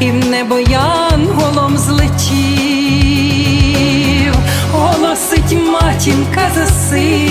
і в небо янголом злетів, голосить матінка за сином,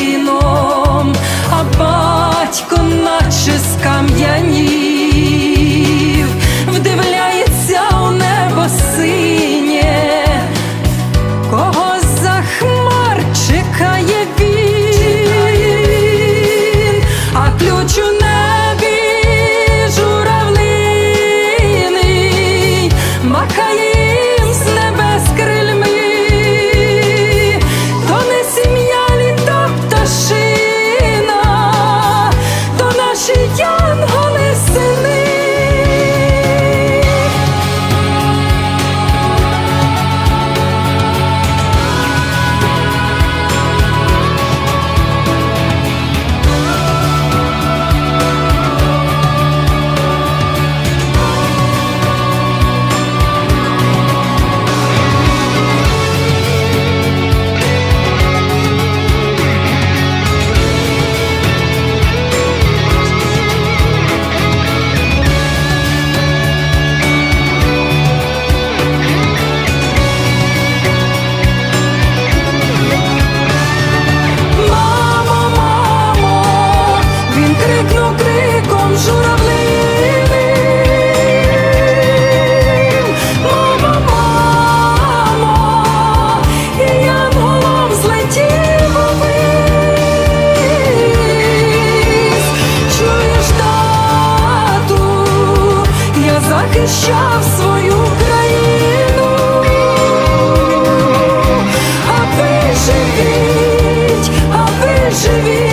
baby.